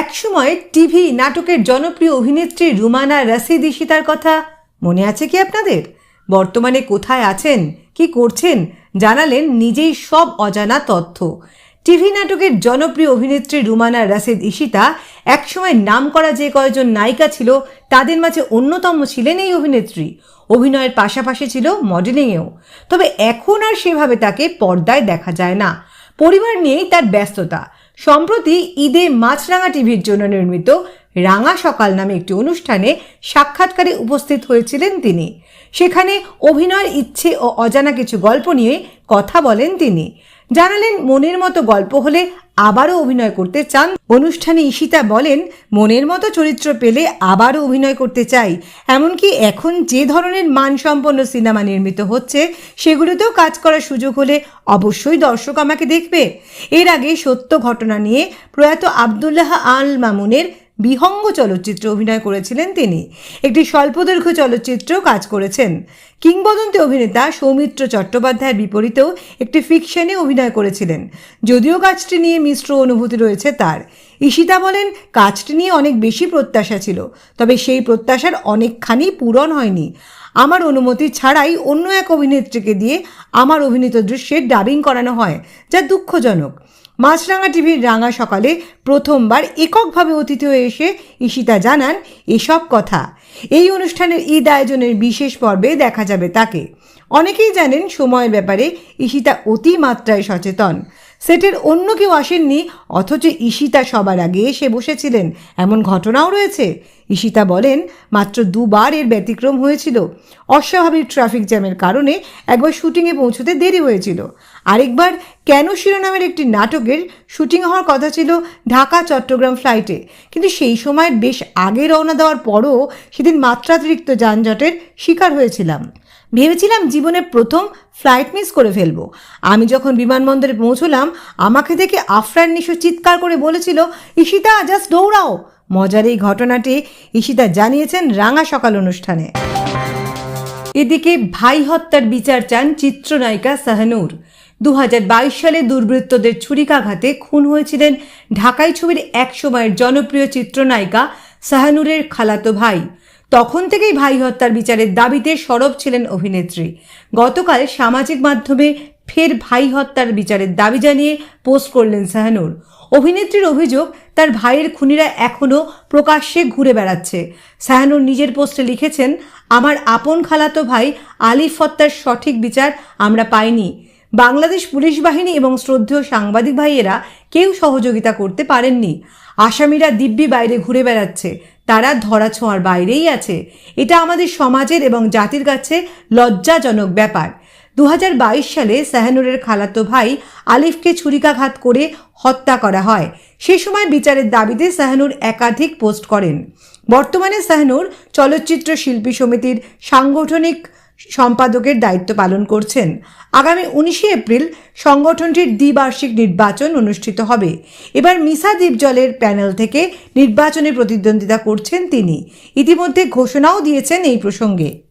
একসময় টিভি নাটকের জনপ্রিয় অভিনেত্রী রুমানা রশিদ ইশিতার কথা মনে আছে কি আপনাদের? বর্তমানে কোথায় আছেন? কি করছেন? জানালেন নিজেই সব অজানা তথ্য। টিভি নাটকের জনপ্রিয় অভিনেত্রী রুমানা রাশিদ ইশিতা একসময় নাম করা যে কয়েকজন নায়িকা ছিল, তাদের মাঝে অন্যতম ছিলেন এই অভিনেত্রী। অভিনয়ের পাশাপাশি ছিল মডেলিংয়েও। তবে এখন আর সেভাবে তাকে পর্দায় দেখা যায় না। পরিবার নিয়েই তার ব্যস্ততা। সম্প্রতি ঈদে মাছরাঙা টিভির জন্য নির্মিত রাঙা সকাল নামে একটি অনুষ্ঠানে সাক্ষাৎকারে উপস্থিত হয়েছিলেন তিনি। সেখানে অভিনয়ের ইচ্ছে ও অজানা কিছু গল্প নিয়ে কথা বলেন তিনি। জানালেন, মনের মতো গল্প হলে আবারও অভিনয় করতে চান। অনুষ্ঠানে ঈশিতা বলেন, মনের মতো চরিত্র পেলে আবারও অভিনয় করতে চাই। এমনকি এখন যে ধরনের মানসম্পন্ন সিনেমা নির্মিত হচ্ছে, সেগুলোতেও কাজ করার সুযোগ হলে অবশ্যই দর্শক আমাকে দেখবে। এর আগে সত্য ঘটনা নিয়ে প্রয়াত আবদুল্লাহ আল মামুনের বিহঙ্গ চলচ্চিত্রে অভিনয় করেছিলেন তিনি। একটি স্বল্পদৈর্ঘ্য চলচ্চিত্রেও কাজ করেছেন। কিংবদন্তি অভিনেতা সৌমিত্র চট্টোপাধ্যায়ের বিপরীতেও একটি ফিকশনে অভিনয় করেছিলেন। যদিও কাজটি নিয়ে মিশ্র অনুভূতি রয়েছে তার। ঈশিতা বলেন, কাজটি নিয়ে অনেক বেশি প্রত্যাশা ছিল, তবে সেই প্রত্যাশার অনেকখানি পূরণ হয়নি। আমার অনুমতি ছাড়াই অন্য এক অভিনেত্রীকে দিয়ে আমার অভিনীত দৃশ্যের ডাবিং করানো হয়, যা দুঃখজনক। মাছরাঙা টিভির রাঙা সকালে প্রথমবার এককভাবে অতিথি হয়ে এসে ঈশিতা জানান এসব কথা। এই অনুষ্ঠানের ঈদ আয়োজনের বিশেষ পর্বে দেখা যাবে তাকে। অনেকেই জানেন সময়ের ব্যাপারে ঈশিতা অতি মাত্রায় সচেতন। সেটের অন্য কেউ আসেননি, অথচ ঈশিতা সবার আগে এসে বসেছিলেন। এমন ঘটনাও রয়েছে। ঈশিতা বলেন, মাত্র দুবার এর ব্যতিক্রম হয়েছিল। অস্বাভাবিক ট্রাফিক জ্যামের কারণে একবার শুটিংয়ে পৌঁছতে দেরি হয়েছিল। আরেকবার কেন শিরোনামের একটি নাটকের শুটিং হওয়ার কথা ছিল ঢাকা, চট্টগ্রাম ফ্লাইটে কিন্তু সেই সময়ের বেশ আগে রওনা দেওয়ার পরও সেদিন মাত্রাতিরিক্ত যানজটের শিকার হয়েছিলাম। ভেবেছিলাম জীবনের প্রথম ফ্লাইট মিস করে ফেলব। আমি যখন বিমানবন্দরে পৌঁছলাম, আমাকে দেখে আফরান নিশো চিৎকার করে বলেছিল, ঈশিতা জাস্ট দৌড়াও। মজার এই ঘটনাটি ঈশিতা জানিয়েছেন রাঙা সকাল অনুষ্ঠানে। এদিকে ভাই হত্যার বিচার চান চিত্রনায়িকা সাহানুর দু হাজার বাইশ সালে দুর্বৃত্তদের ছুরিকাঘাতে খুন হয়েছিলেন ঢাকাই ছবির এক সময়ের জনপ্রিয় চিত্রনায়িকা সাহানুরের খালাতো ভাই। তখন থেকেই ভাই হত্যার বিচারের দাবিতে সরব ছিলেন অভিনেত্রী। গতকাল সামাজিক মাধ্যমে ফের ভাই হত্যার বিচারের দাবি জানিয়ে পোস্ট করলেন সাহানুর অভিনেত্রীর অভিযোগ, তার ভাইয়ের খুনিরা এখনও প্রকাশ্যে ঘুরে বেড়াচ্ছে। সাহানুর নিজের পোস্টে লিখেছেন, আমার আপন খালাতো ভাই আলিফ হত্যার সঠিক বিচার আমরা পাইনি। বাংলাদেশ পুলিশ বাহিনী এবং শ্রদ্ধেয় সাংবাদিক ভাইয়েরা কেউ সহযোগিতা করতে পারেননি। আসামিরা দিব্যি বাইরে ঘুরে বেড়াচ্ছে। তারা ধরা ছোঁয়ার বাইরেই আছে। এটা আমাদের সমাজের এবং জাতির কাছে লজ্জাজনক ব্যাপার। দু হাজার বাইশ সালে সাহানুরের খালাতো ভাই আলিফকে ছুরিকাঘাত করে হত্যা করা হয়। সে সময় বিচারের দাবিতে সাহানুর একাধিক পোস্ট করেন। বর্তমানে সাহানুর চলচ্চিত্র শিল্পী সমিতির সাংগঠনিক সম্পাদকের দায়িত্ব পালন করছেন। আগামী উনিশে এপ্রিল সংগঠনটির দ্বিবার্ষিক নির্বাচন অনুষ্ঠিত হবে। এবার মিসা দ্বীপজলের প্যানেল থেকে নির্বাচনে প্রতিদ্বন্দ্বিতা করছেন তিনি। ইতিমধ্যে ঘোষণাও দিয়েছেন এই প্রসঙ্গে।